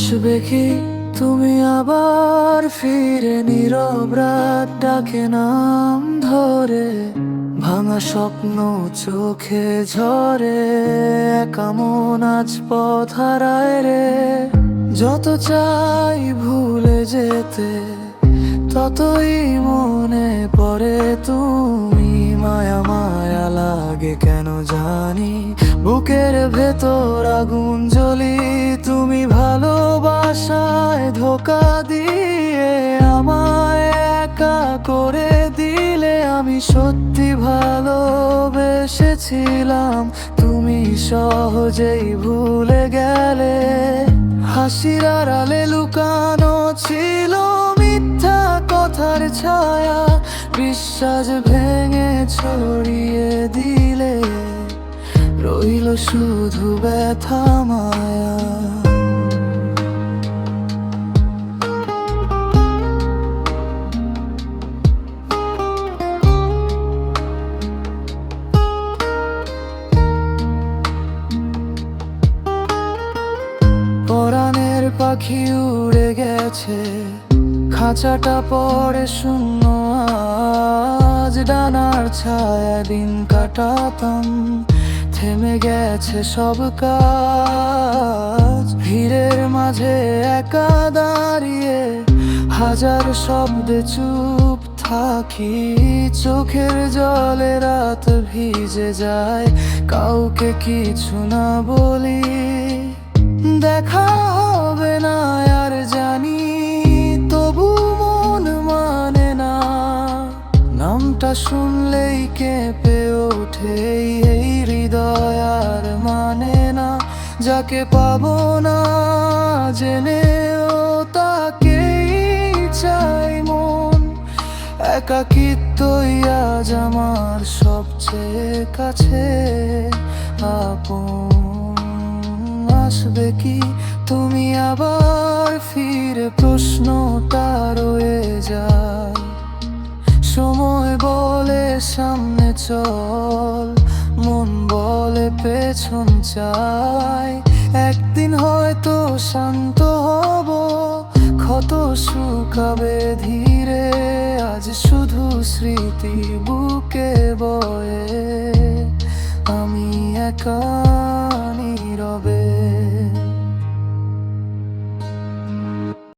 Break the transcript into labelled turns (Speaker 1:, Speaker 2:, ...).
Speaker 1: আসবে কি তুমি আবার ফিরে নীরব রাত ডাকে নাম ধরে ভাঙা স্বপ্ন চোখে ঝরে কেমন আজ পথ হারায় রে যত চাই ভুলে যেতে ততই মনে পড়ে তুমি মায়া মায়া লাগে কেন জানি? বুকের ভেতর আগুন জ্বলি, তুমি ভালোবাসায় ধোকা দিয়ে আমায় একা করে দিলে আমি সত্যি ভালোবেসেছিলাম। তুমি সহজেই ভুলে গেলে, হাসির আড়ালে লুকানো ছিল বিশ্বাস ভেঙে ছড়িয়ে দিলে রইল শুধু ব্যথা মায়া। পরাণের পাখি উড়ে গেছে, খাঁচাটা পরে শূন্য আজ ডানার ছায়া দিন কাটাতাম। থেমে গেছে সব কাজ। ভিড়ের মাঝে একা দাঁড়িয়ে হাজার শব্দে চুপ থাকি। চোখের জলে রাত ভিজে যায়, কাউকে কিছু না বলি। দেখা নামটা শুনলেই কেঁপে ওঠে। এই হৃদয় আর মানে না, যাকে পাবো না জেনেও তাকেই চাই মন। একাকিত্বই আজ আমার সবচেয়ে কাছে। আপন আসবে কি? তুমি আবার ফিরে প্রশ্নটা রয়ে চল, মন বলে পেছন চাই। একদিন হয়তো শান্ত হব, ক্ষত শুকাবে ধীরে। আজ শুধু স্মৃতি বুকে বয়ে, আমি একা